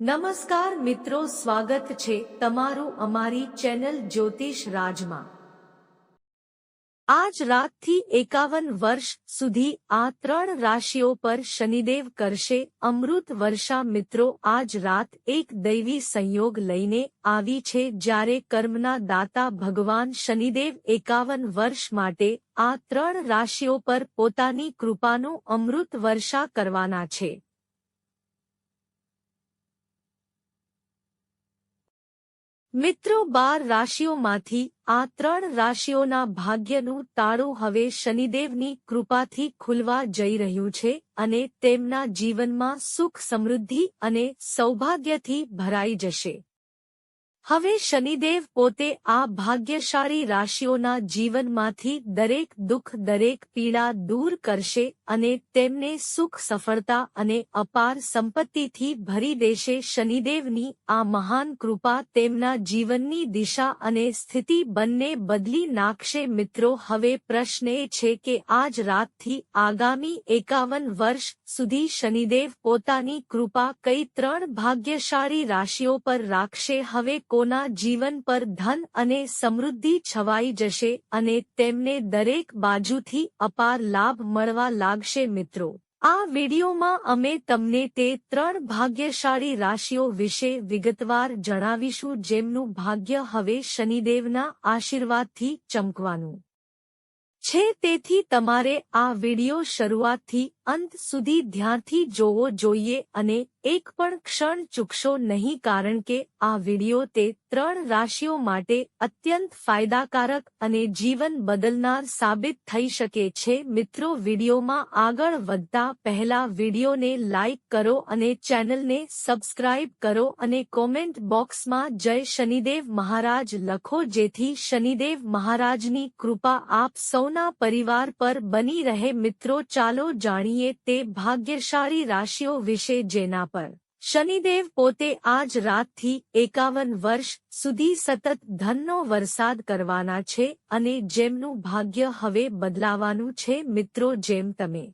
નમસ્કાર મિત્રો, સ્વાગત છે તમારું અમારી ચેનલ જ્યોતિષ રાજમાં. આજ રાતથી એકાવન વર્ષ સુધી આ ત્રણ રાશિઓ પર શનિદેવ કરશે. અમૃત વર્ષા મિત્રો, આજ રાત એક દૈવી સંયોગ લઈને આવી છે જ્યારે કર્મના દાતા ભગવાન શનિદેવ એકાવન વર્ષ માટે આ ત્રણ રાશિઓ પર પોતાની કૃપાનું અમૃત વર્ષા કરવાના છે. મિત્રો, બાર રાશિઓમાંથી આ ત્રણ રાશિઓના ભાગ્યનું તાળું હવે શનિદેવની કૃપાથી ખુલવા જઈ રહ્યું છે અને તેમના જીવનમાં સુખ સમૃદ્ધિ અને સૌભાગ્યથી ભરાઈ જશે. હવે શનિદેવ પોતે આ ભાગ્યશાળી રાશિઓના જીવનમાંથી દરેક દુઃખ, દરેક પીડા દૂર કરશે અને તેમને સુખ, સફળતા અને અપાર સંપત્તિથી ભરી દેશે. શનિદેવની આ મહાન કૃપા તેમના જીવનની દિશા અને સ્થિતિ બંને બદલી નાખશે. મિત્રો, હવે પ્રશ્ન એ છે કે આજ રાતથી આગામી એકાવન વર્ષ સુધી શનિદેવ પોતાની કૃપા કઈ ત્રણ ભાગ્યશાળી રાશિઓ પર રાખશે? હવે કોના જીવન પર ધન અને સમૃદ્ધિ છવાઈ જશે અને તેમને દરેક બાજુથી અપાર લાભ મળવા લાગશે મિત્રો. આ વિડીયોમાં અમે તમને તે ત્રણ ભાગ્યશાળી રાશિઓ વિશે વિગતવાર જણાવીશું જેમનું ભાગ્ય હવે શનિદેવના આશીર્વાદથી ચમકવાનું. છે, તેથી તમારે આ વિડિયો શરૂઆતથી અંત સુધી ધ્યાનથી જોવો જોઈએ અને એક પણ ક્ષણ ચૂકશો નહીં કારણ કે આ વિડિયો તે ત્રણ રાશિઓ માટે અત્યંત ફાયદાકારક અને જીવન બદલનાર સાબિત થઈ શકે છે. મિત્રો, વિડિયોમાં આગળ વધતા પહેલા વિડિયોને લાઇક કરો અને ચેનલને સબસ્ક્રાઇબ કરો અને કોમેન્ટ બોક્સમાં જય શનિદેવ મહારાજ લખો જેથી શનિદેવ મહારાજની કૃપા આપ સૌના પરિવાર પર બની રહે મિત્રો, ચાલો જાણીએ તે ભાગ્યશાળી રાશિઓ વિશે જેના પર. શનિદેવ પોતે આજ રાતથી એકાવન વર્ષ સુધી સતત ધનનો વરસાદ કરવાના છે અને જેમનું ભાગ્ય હવે બદલાવાનું છે મિત્રો, જેમ તમે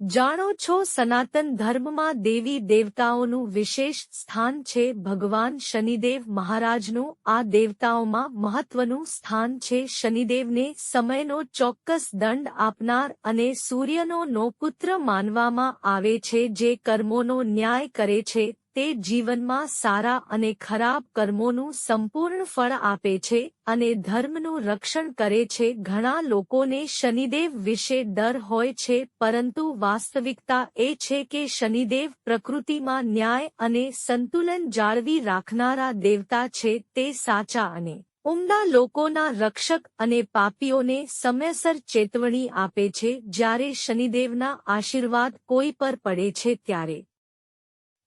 જાણો છો સનાતન ધર્મમાં દેવી દેવતાઓનું વિશેષ સ્થાન છે? ભગવાન શનિદેવ મહારાજનું આ દેવતાઓમાં મહત્વનું સ્થાન છે. શનિદેવને સમયનો ચોક્કસ દંડ આપનાર અને સૂર્યનો નો પુત્ર માનવામાં આવે છે, જે કર્મોનો ન્યાય કરે છે. તે જીવનમાં સારા અને ખરાબ કર્મોનું સંપૂર્ણ ફળ આપે છે અને ધર્મનું રક્ષણ કરે છે. ઘણા લોકોને શનિદેવ વિશે ડર હોય છે, પરંતુ વાસ્તવિકતા એ છે કે શનિદેવ પ્રકૃતિમાં ન્યાય અને સંતુલન જાળવી રાખનારા દેવતા છે. તે સાચા અને ઉમદા લોકોના રક્ષક અને પાપીઓને સમયસર ચેતવણી આપે છે. જ્યારે શનિદેવના આશીર્વાદ કોઈ પર પડે છે, ત્યારે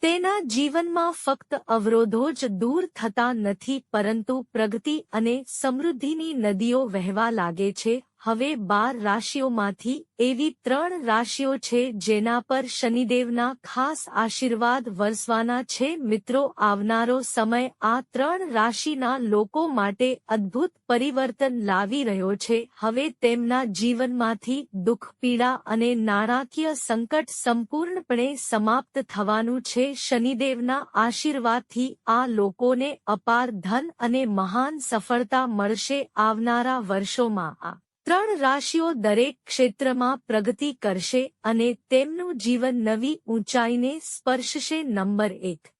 તેના જીવનમાં ફક્ત અવરોધો જ દૂર થતા નથી, પરંતુ પ્રગતિ અને સમૃદ્ધિની નદીઓ વહેવા લાગે છે. હવે બાર રાશિઓમાંથી એવી ત્રણ રાશિઓ છે જેના પર શનિદેવના ખાસ આશીર્વાદ વરસવાના છે. મિત્રો, આવનારો સમય આ ત્રણ રાશિના લોકો માટે અદ્ભુત પરિવર્તન લાવી રહ્યો છે. હવે તેમના જીવનમાંથી દુઃખ, પીડા અને નાણાકીય સંકટ સંપૂર્ણપણે સમાપ્ત થવાનું છે. શનિદેવના આશીર્વાદથી આ લોકોને અપાર ધન અને મહાન સફળતા મળશે આવનારા વર્ષોમાં. આ ત્રણ રાશિઓ દરેક ક્ષેત્રમાં પ્રગતિ કરશે અને તેમનું જીવન નવી ઊંચાઈને સ્પર્શશે નંબર એક.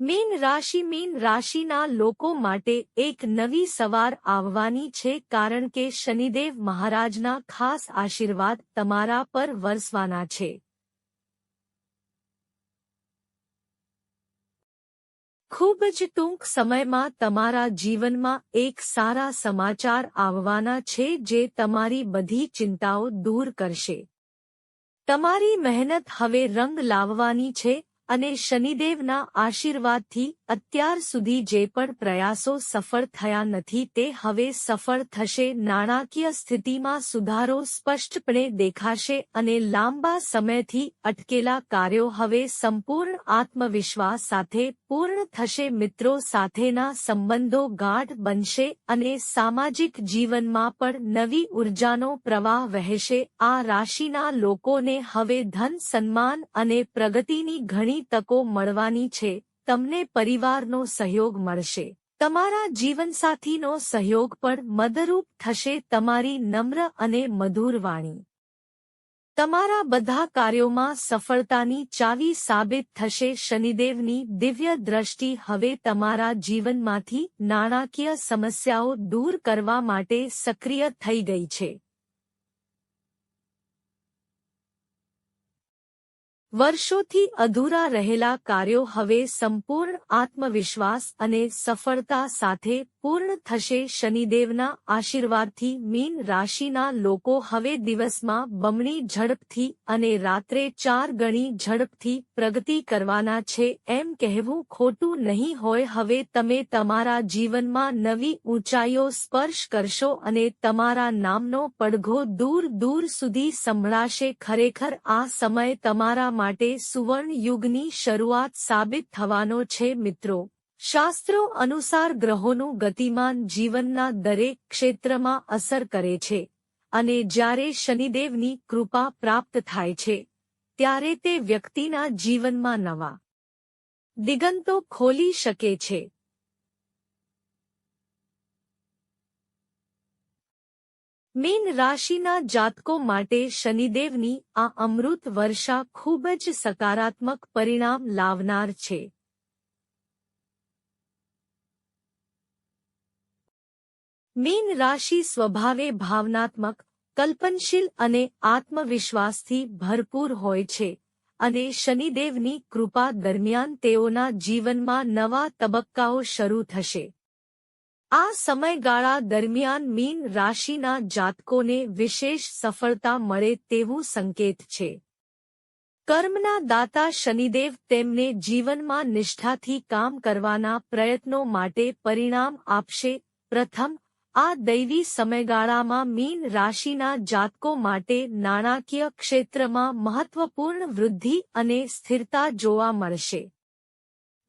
મીન રાશિ મીન રાશિના લોકો માટે એક નવી સવાર આવવાની છે કારણ કે શનિદેવ મહારાજના ખાસ આશીર્વાદ તમારા પર વરસવાના છે. ખૂબ જ ટૂંક સમયમાં તમારા જીવનમાં એક સારા સમાચાર આવવાના છે જે તમારી બધી ચિંતાઓ દૂર કરશે. તમારી મહેનત હવે રંગ લાવવાની છે અને શનિદેવના આશીર્વાદથી અત્યાર સુધી જે પણ પ્રયાસો સફળ થયા નથી તે હવે સફળ થશે. નાણાકીય સ્થિતિમાં સુધારો સ્પષ્ટપણે દેખાશે અને લાંબા સમયથી અટકેલા કાર્યો હવે સંપૂર્ણ આત્મવિશ્વાસ સાથે પૂર્ણ થશે. મિત્રો, સાથેના સંબંધો ગાઢ બનશે અને સામાજિક જીવનમાં પણ નવી ઉર્જાનો પ્રવાહ વહેશે. આ રાશિના લોકોને હવે ધન, સન્માન અને પ્રગતિની ઘણી તકો મળવાની છે. તમને પરિવારનો સહયોગ મળશે. તમારા જીવનસાથીનો સહયોગ પણ મદરૂપ થશે તમારી નમ્ર અને મધુર વાણી. તમારા બધા કાર્યોમાં સફળતાની ચાવી સાબિત થશે. શનિદેવની દિવ્ય દ્રષ્ટિ હવે તમારા જીવનમાંથી નાણાકીય સમસ્યાઓ દૂર કરવા માટે સક્રિય થઈ ગઈ છે. વર્ષોથી અધૂરા રહેલા કાર્યો હવે સંપૂર્ણ આત્મવિશ્વાસ અને સફળતા સાથે પૂર્ણ થશે. શનિદેવના આશીર્વાદથી મીન રાશિના લોકો હવે દિવસમાં બમણી ઝડપથી અને રાત્રે ચાર ગણી ઝડપથી પ્રગતિ કરવાના છે. એમ કહેવું ખોટું નહીં હોય. હવે તમે તમારા જીવનમાં નવી ઊંચાઈઓ સ્પર્શ કરશો અને તમારા નામનો પડઘો દૂર દૂર સુધી સંભળાશે. ખરેખર આ સમય તમારા માટે સુવર્ણ યુગની શરૂઆત સાબિત થવાનો છે મિત્રો. શાસ્ત્રો અનુસાર ગ્રહોનું ગતિમાન જીવનના દરેક ક્ષેત્રમાં અસર કરે છે અને જ્યારે શનિદેવની કૃપા પ્રાપ્ત થાય છે, ત્યારે તે વ્યક્તિના જીવનમાં નવા દિગંતો ખોલી શકે છે. મીન રાશિના જાતકો માટે શનિદેવની આ અમૃત વર્ષા ખૂબ જ સકારાત્મક પરિણામ લાવનાર છે. મીન રાશિ સ્વભાવે ભાવનાત્મક, કલ્પનશીલ અને આત્મવિશ્વાસથી ભરપૂર હોય છે અને શનિદેવની કૃપા દરમિયાન તેઓના જીવનમાં નવા તબક્કાઓ શરૂ થશે. આ સમયગાળા દરમિયાન મીન રાશિના જાતકોને વિશેષ સફળતા મળે તેવું સંકેત છે. કર્મના દાતા શનિદેવ તેમને જીવનમાં નિષ્ઠાથી કામ કરવાના પ્રયત્નો માટે પરિણામ આપશે. પ્રથમ, આ દૈવી સમયગાળામાં મીન રાશિના જાતકો માટે નાણાકીય ક્ષેત્રમાં મહત્વપૂર્ણ વૃદ્ધિ અને સ્થિરતા જોવા મળશે.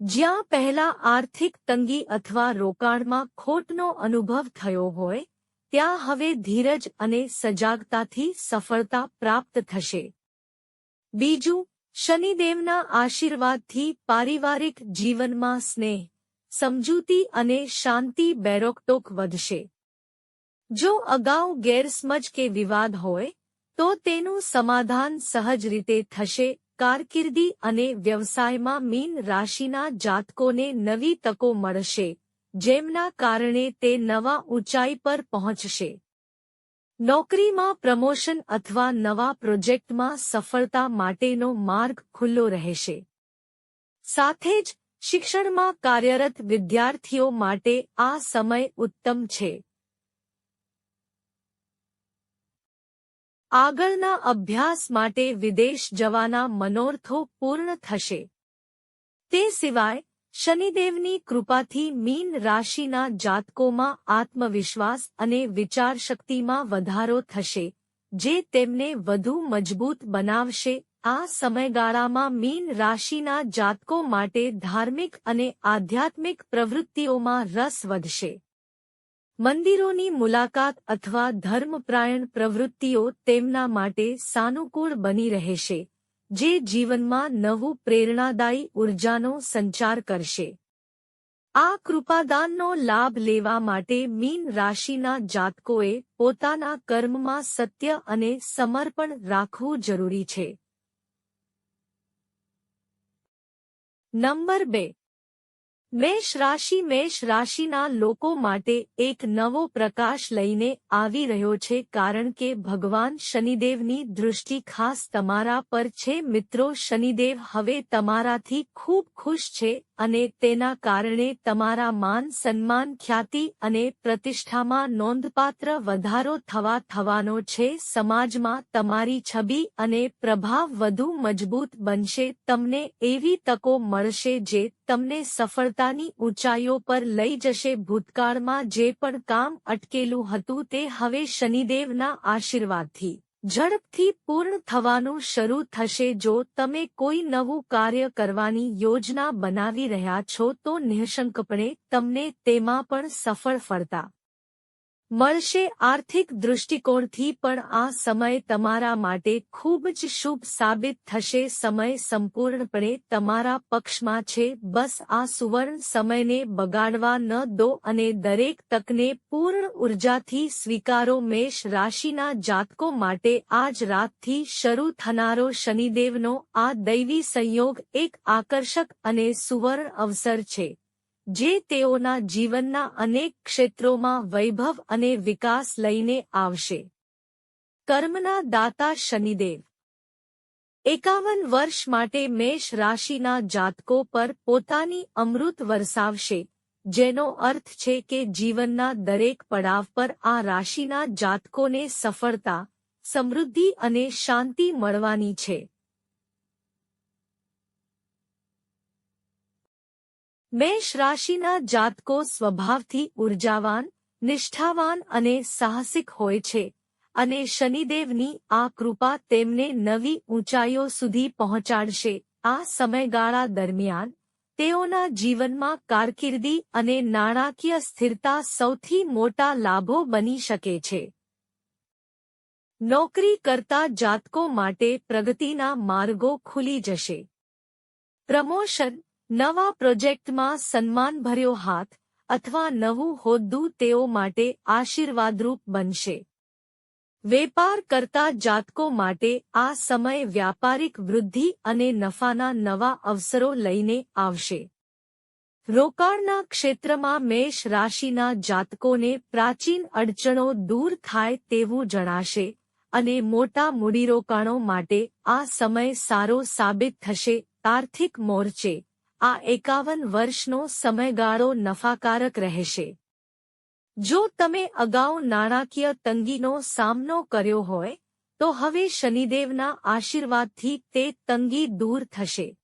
જ્યાં પહેલા આર્થિક તંગી અથવા રોકાણમાં ખોટનો અનુભવ થયો હોય, ત્યાં હવે ધીરજ અને સજાગતાથી સફળતા પ્રાપ્ત થશે. બીજું, શનિદેવના આશીર્વાદથી પારિવારિક જીવનમાં સ્નેહ, સમજૂતી અને શાંતિ બેરોકટોક વધશે. જો અગાઉ ગેરસમજ કે વિવાદ હોય, તો તેનું સમાધાન સહજ રીતે થશે કારકિર્દી અને વ્યવસાયમાં મીન રાશિના જાતકોને નવી તકો મળશે, જેમના કારણે તે નવા ઊંચાઈ પર પહોંચશે. નોકરીમાં પ્રમોશન અથવા નવા પ્રોજેક્ટમાં સફળતા માટેનો માર્ગ ખુલ્લો રહેશે. સાથે જ શિક્ષણમાં કાર્યરત વિદ્યાર્થીઓ માટે આ સમય ઉત્તમ છે. આગળના અભ્યાસ માટે વિદેશ જવાના મનોરથો પૂર્ણ થશે. તે સિવાય, શનિદેવની કૃપાથી મીન રાશિના જાતકોમાં આત્મવિશ્વાસ અને વિચારશક્તિમાં વધારો થશે, જે તેમને વધુ મજબૂત બનાવશે. આ સમયગાળામાં મીન રાશિના જાતકો માટે ધાર્મિક અને આધ્યાત્મિક પ્રવૃત્તિઓમાં રસ વધશે. મંદિરોની મુલાકાત અથવા ધર્મપ્રાયણ પ્રવૃત્તિઓ તેમના માટે સાનુકૂળ બની રહેશે, જે જીવનમાં નવું પ્રેરણાદાયી ઉર્જાનો સંચાર કરશે. આ કૃપાદાનનો લાભ લેવા માટે મીન રાશિના જાતકોએ પોતાના કર્મમાં સત્ય અને સમર્પણ રાખવું જરૂરી છે. નંબર બે મેષ રાશિ મેષ રાશિના લોકો માટે એક નવો પ્રકાશ લઈને આવી રહ્યો છે કારણ કે ભગવાન શનિદેવની દૃષ્ટિ ખાસ તમારા પર છે. મિત્રો, શનિદેવ હવે તમારાથી ખૂબ ખુશ છે અને તેના કારણે તમારા માન સન્માન, ખ્યાતિ અને પ્રતિષ્ઠામાં નોંધપાત્ર વધારો થવા થવાનો છે. સમાજમાં તમારી છબી અને પ્રભાવ વધુ મજબૂત બનશે. તમને એવી તકો મળશે જે તમને સફળતાની ઊંચાઈઓ પર લઈ જશે. ભૂતકાળમાં જે પણ કામ અટકેલું હતું તે હવે શનિદેવના આશીર્વાદથી, ઝડપથી પૂર્ણ થવાનું શરૂ થશે. જો તમે કોઈ નવું કાર્ય કરવાની યોજના બનાવી રહ્યા છો તો નિઃશંકપણે તમને તેમાં પણ સફળ ફળતા મળશે આર્થિક દૃષ્ટિકોણથી પણ આ સમય તમારા માટે ખૂબ જ શુભ સાબિત થશે. સમય સંપૂર્ણપણે તમારા પક્ષમાં છે. બસ આ સુવર્ણ સમયને બગાડવા ન દો અને દરેક તકને પૂર્ણ ઉર્જાથી સ્વીકારો. મેષ રાશિના જાતકો માટે આજ રાતથી શરૂ થનારો શનિદેવનો આ દૈવી સંયોગ એક આકર્ષક અને સુવર્ણ અવસર છે. જે તેઓના જીવનના અનેક ક્ષેત્રોમાં વૈભવ અને વિકાસ લઈને આવશે. કર્મના દાતા શનિદેવ. એકાવન વર્ષ માટે મેષ રાશિના જાતકો પર પોતાની અમૃત વરસાવશે, જેનો અર્થ છે કે જીવનના દરેક પડાવ પર આ રાશિના જાતકોને સફળતા, સમૃદ્ધિ અને શાંતિ મળવાની છે. મેષ રાશિના જાતકો સ્વભાવથી ઉર્જાવાન, નિષ્ઠાવાન અને સાહસિક હોય છે. અને શનિદેવની આ કૃપા તેમને નવી ઊંચાઈઓ સુધી પહોંચાડશે. આ સમયગાળા દરમિયાન તેઓના જીવનમાં કારકિર્દી અને નાણાકીય સ્થિરતા સૌથી મોટા લાભો બની શકે છે. નોકરી કરતા જાતકો માટે પ્રગતિના માર્ગો ખુલી જશે. પ્રમોશન નવા પ્રોજેક્ટમાં સન્માનભર્યો હાથ અથવા નવું હોદ્દું તેઓ માટે આશીર્વાદરૂપ બનશે. વેપાર કરતા જાતકો માટે આ સમય વ્યાપારિક વૃદ્ધિ અને નફાના નવા અવસરો લઈને આવશે. રોકાણના ક્ષેત્રમાં મેષ રાશિના જાતકોને પ્રાચીન અડચણો દૂર થાય તેવું જણાશે અને મોટા મૂડીરોકાણો માટે આ સમય સારો સાબિત થશે, આર્થિક મોરચે. આ એકાવન વર્ષનો સમયગાળો નફાકારક રહેશે. જો તમે અગાઉ નાણાકીય તંગીનો સામનો કર્યો હોય, તો હવે શનિદેવના આશીર્વાદથી તે તંગી દૂર થશે.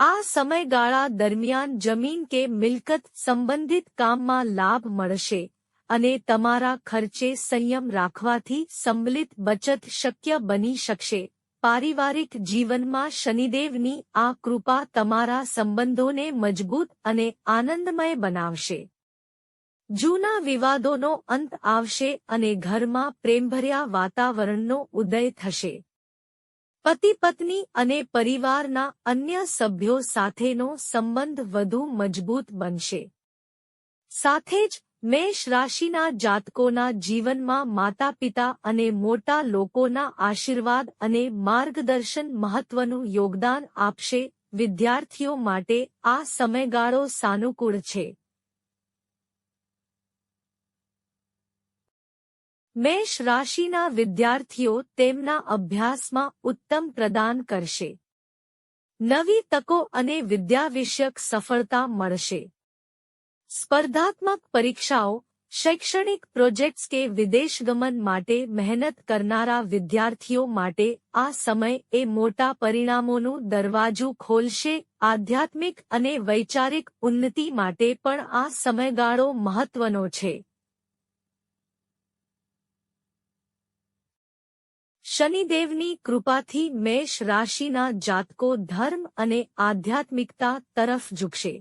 આ સમયગાળા દરમિયાન જમીન કે મિલકત સંબંધિત કામમાં લાભ મળશે અને તમારા ખર્ચે સંયમ રાખવાથી સંમલિત બચત શક્ય બની શકશે. પારિવારિક જીવનમાં શનિદેવની આ કૃપા તમારા સંબંધોને મજબૂત અને આનંદમય બનાવશે. જૂના વિવાદોનો અંત આવશે અને ઘરમાં પ્રેમભર્યા વાતાવરણનો ઉદય થશે. પતિ પત્ની અને પરિવારના અન્ય સભ્યો સાથેનો સંબંધ વધુ મજબૂત બનશે. સાથે જ મેષ રાશિના જાતકોના જીવનમાં માતા પિતા અને મોટા લોકોના આશીર્વાદ અને માર્ગદર્શન મહત્વનું યોગદાન આપશે. વિદ્યાર્થીઓ માટે આ સમયગાળો સાનુકૂળ છે. મેષ રાશિના વિદ્યાર્થીઓ તેમના અભ્યાસમાં ઉત્તમ પ્રદાન કરશે. નવી તકો અને વિદ્યાવિષયક સફળતા મળશે. સ્પર્ધાત્મક પરીક્ષાઓ શૈક્ષણિક પ્રોજેક્ટ્સ કે વિદેશગમન માટે મહેનત કરનારા વિદ્યાર્થીઓ માટે આ સમય એ મોટા પરિણામોનું દરવાજું ખોલશે. આધ્યાત્મિક અને વૈચારિક ઉન્નતિ માટે પણ આ સમયગાળો મહત્વનો છે. શનિદેવની કૃપાથી મેષ રાશિના જાતકો ધર્મ અને આધ્યાત્મિકતા તરફ ઝૂકશે.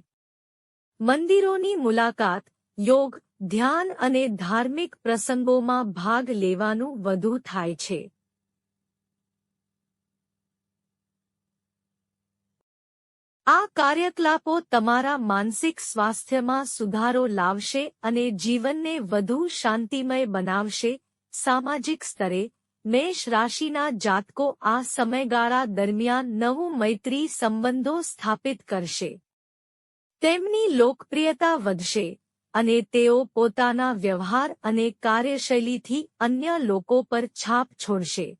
મંદિરોની મુલાકાત, યોગ, ધ્યાન અને ધાર્મિક પ્રસંગોમાં ભાગ લેવાનું વધુ થાય છે. આ કાર્યકલાપો તમારા માનસિક સ્વાસ્થ્યમાં સુધારો લાવશે અને જીવનને વધુ શાંતિમય બનાવશે. સામાજિક સ્તરે, મેષ રાશિના જાતકો આ સમયગાળા દરમિયાન નવું મૈત્રી સંબંધો સ્થાપિત કરશે. તેમની લોકપ્રિયતા વધશે અને તેઓ પોતાના વ્યવહાર અને કાર્યશૈલીથી અન્ય લોકો પર છાપ છોડશે.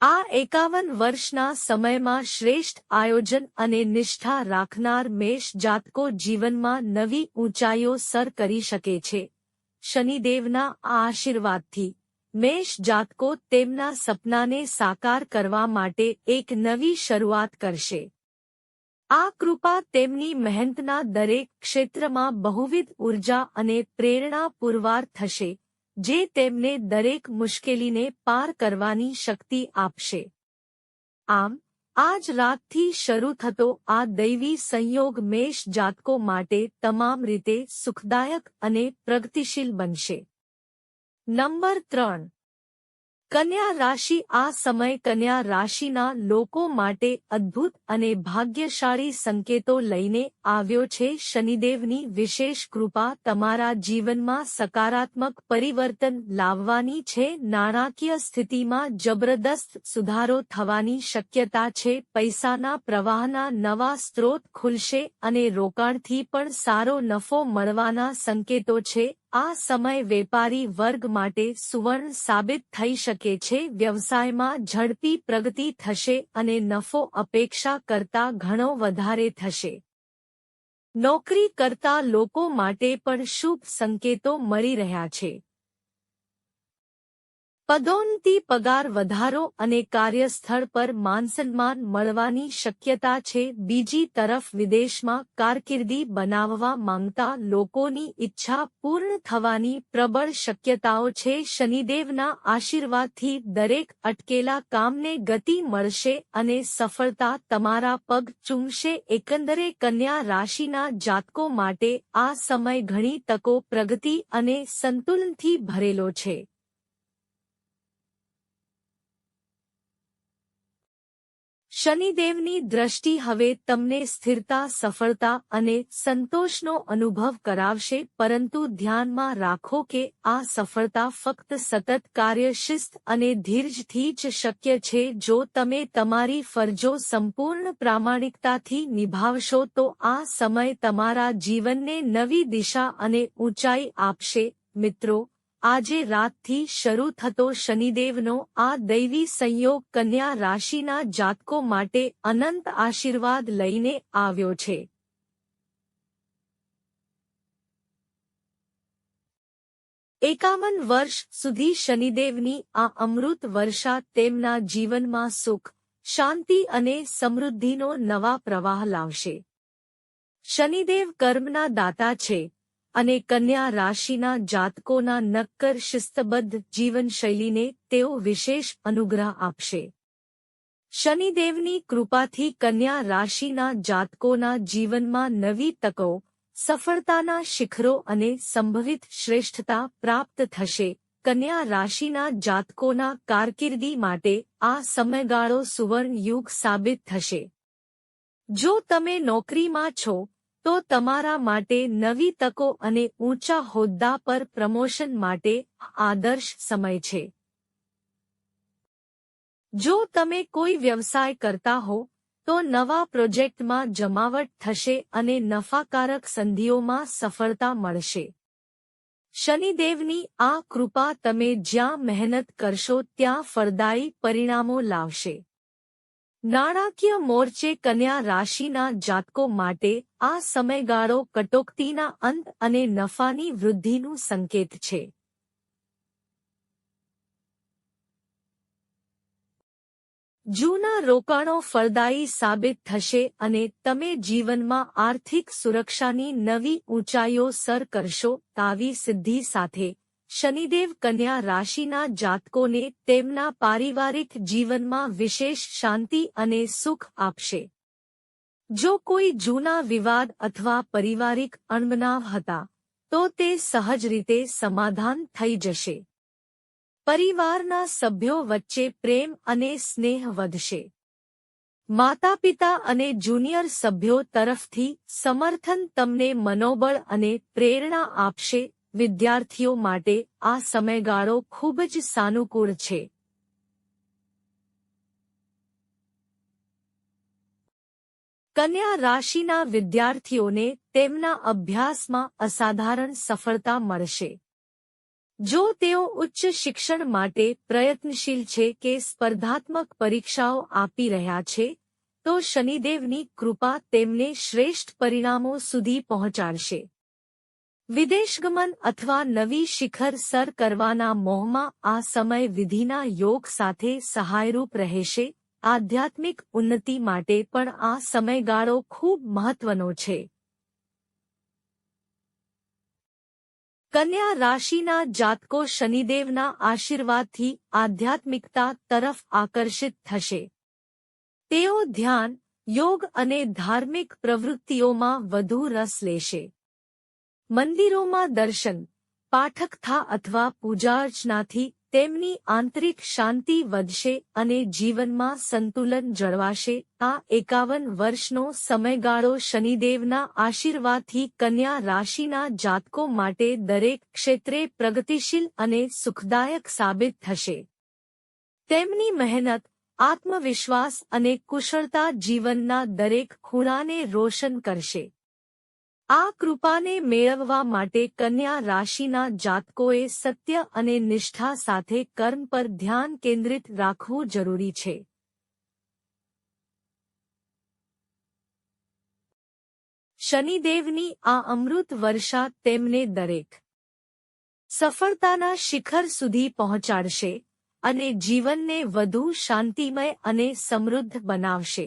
આ એકાવન વર્ષના સમયમાં શ્રેષ્ઠ આયોજન અને નિષ્ઠા રાખનાર મેષ જાતકો જીવનમાં નવી ઊંચાઈઓ સર કરી શકે છે. શનિદેવના આ આશીર્વાદથી મેષ જાતકો તેમના સપનાને સાકાર કરવા માટે એક નવી શરૂઆત કરશે. આ કૃપા તેમની મહેનતના દરેક ક્ષેત્રમાં બહુવિધ ઊર્જા અને પ્રેરણા પુરવાર થશે, જે તેમને દરેક મુશ્કેલીને પાર કરવાની શક્તિ આપશે. આમ, આજ રાતથી શરૂ થતો આ દૈવી સંયોગ મેષ જાતકો માટે તમામ રીતે સુખદાયક અને પ્રગતિશીલ બનશે. નંબર ત્રણ. કન્યા રાશિ આ સમય કન્યા રાશિના લોકો માટે અદ્ભુત અને ભાગ્યશાળી સંકેતો લઈને આવ્યો છે. શનિદેવની વિશેષ કૃપા તમારા જીવનમાં સકારાત્મક પરિવર્તન લાવવાની છે. નાણાકીય સ્થિતિમાં જબરદસ્ત સુધારો થવાની શક્યતા છે. પૈસાના પ્રવાહના નવા સ્ત્રોત ખુલશે અને રોકાણથી પણ સારો નફો મળવાના સંકેતો છે. આ સમય વેપારી વર્ગ માટે સુવર્ણ સાબિત થઈ શકે છે. વ્યવસાયમાં ઝડપી પ્રગતિ થશે અને નફો અપેક્ષા કરતા ઘણો વધારે થશે. નોકરી કરતા લોકો માટે પણ શુભ સંકેતો મળી રહ્યા છે. પદોન્નતિ પગાર વધારો અને કાર્યસ્થળ પર માનસન્માન મળવાની શક્યતા છે. બીજી તરફ વિદેશમાં કારકિર્દી બનાવવા માંગતા લોકોની ઈચ્છા પૂર્ણ થવાની પ્રબળ શક્યતાઓ છે. શનિદેવના આશીર્વાદથી દરેક અટકેલા કામને ગતિ મળશે અને સફળતા તમારા પગ ચૂમશે. એકંદરે કન્યા રાશિના જાતકો માટે આ સમય ઘણી તકો, પ્રગતિ અને સંતુલનથી ભરેલો છે. શનિદેવની દ્રષ્ટિ હવે તમને સ્થિરતા, સફળતા અને સંતોષનો અનુભવ કરાવશે, પરંતુ ધ્યાનમાં રાખો કે આ સફળતા ફક્ત સતત કાર્યશિસ્ત અને ધીરજથી જ શક્ય છે. જો તમે તમારી ફરજો સંપૂર્ણ પ્રામાણિકતાથી નિભાવશો, તો આ સમય તમારા જીવનને નવી દિશા અને ઊંચાઈ આપશે. મિત્રો આજે રાતથી શરૂ થતો શનિદેવનો આ દૈવી સંયોગ કન્યા રાશિના જાતકો માટે અનંત આશીર્વાદ લઈને આવ્યો છે. એકાવન વર્ષ સુધી શનિદેવની આ અમૃત વર્ષા તેમના જીવનમાં સુખ, શાંતિ અને સમૃદ્ધિનો નવા પ્રવાહ લાવશે. શનિદેવ કર્મના દાતા છે. અને કન્યા રાશિના જાતકોના નક્કર શિસ્તબદ્ધ જીવનશૈલીને તેઓ વિશેષ અનુગ્રહ આપશે. શનિદેવની કૃપાથી કન્યા રાશિના જાતકોના જીવનમાં નવી તકો, સફળતાના શિખરો અને સંભવિત શ્રેષ્ઠતા પ્રાપ્ત થશે. કન્યા રાશિના જાતકોના કારકિર્દી માટે આ સમયગાળો સુવર્ણ યુગ સાબિત થશે. જો તમે નોકરીમાં છો તો તમારા માટે નવી તકો અને ઊંચા હોદ્દા પર પ્રમોશન માટે આદર્શ સમય છે. જો તમે કોઈ વ્યવસાય કરતા હો, તો નવા પ્રોજેક્ટમાં જમાવટ થશે અને નફાકારક સંધિઓમાં સફળતા મળશે. શનિદેવની આ કૃપા તમે જ્યાં મહેનત કરશો ત્યાં ફળદાયી પરિણામો લાવશે. નાણાકીય મોરચે કન્યા રાશિના જાતકો માટે આ સમયગાળો કટોકટીના અંત અને નફાની વૃદ્ધિનું સંકેત છે. જૂના રોકાણો ફળદાયી સાબિત થશે અને તમે જીવનમાં આર્થિક સુરક્ષાની નવી ઊંચાઈઓ સર કરશો, તાવી સિદ્ધિ સાથે. શનિદેવ કન્યા રાશિના જાતકોને તેમના પારિવારિક જીવનમાં વિશેષ શાંતિ અને સુખ આપશે. જો કોઈ જૂના વિવાદ અથવા પારિવારિક અણબનાવ હતા, તો તે સહજ રીતે સમાધાન થઈ જશે. પરિવારના સભ્યો વચ્ચે પ્રેમ અને સ્નેહ વધશે. માતા પિતા અને જુનિયર સભ્યો તરફથી સમર્થન તમને મનોબળ અને પ્રેરણા આપશે વિદ્યાર્થીઓ માટે આ સમયગાળો ખૂબ જ સાનુકૂળ છે. કન્યા રાશિના વિદ્યાર્થીઓને તેમના અભ્યાસમાં અસાધારણ સફળતા મળશે. જો તેઓ ઉચ્ચ શિક્ષણ માટે પ્રયત્નશીલ છે કે સ્પર્ધાત્મક પરીક્ષાઓ આપી રહ્યા છે, તો શનિદેવની કૃપા તેમને શ્રેષ્ઠ પરિણામો સુધી પહોંચાડશે. વિદેશગમન અથવા નવી શિખર સર કરવાના મોહમાં આ સમય વિધિના યોગ સાથે સહાયરૂપ રહેશે. આધ્યાત્મિક ઉન્નતિ માટે પણ આ સમયગાળો ખૂબ મહત્વનો છે. કન્યા રાશિના જાતકો શનિદેવના આશીર્વાદથી આધ્યાત્મિકતા તરફ આકર્ષિત થશે. તેઓ ધ્યાન, યોગ અને ધાર્મિક પ્રવૃત્તિઓમાં વધુ રસ લેશે. મંદિરોમાં દર્શન, પાઠકથા અથવા પૂજાર્ચનાથી તેમની આંતરિક શાંતિ વધશે અને જીવનમાં સંતુલન જળવાશે. આ એકાવન વર્ષનો સમયગાળો શનિદેવના આશીર્વાદથી કન્યા રાશિના જાતકો માટે દરેક ક્ષેત્રે પ્રગતિશીલ અને સુખદાયક સાબિત થશે. તેમની મહેનત, આત્મવિશ્વાસ અને કુશળતા જીવનના દરેક ખૂણાને રોશન કરશે. આ કૃપાને મેળવવા માટે કન્યા રાશિના જાતકોએ સત્ય અને નિષ્ઠા સાથે કર્મ પર ધ્યાન કેન્દ્રિત રાખવું જરૂરી છે. શનિદેવની આ અમૃત વર્ષા તેમને દરેક સફળતાના શિખર સુધી પહોંચાડશે અને જીવનને વધુ શાંતિમય અને સમૃદ્ધ બનાવશે.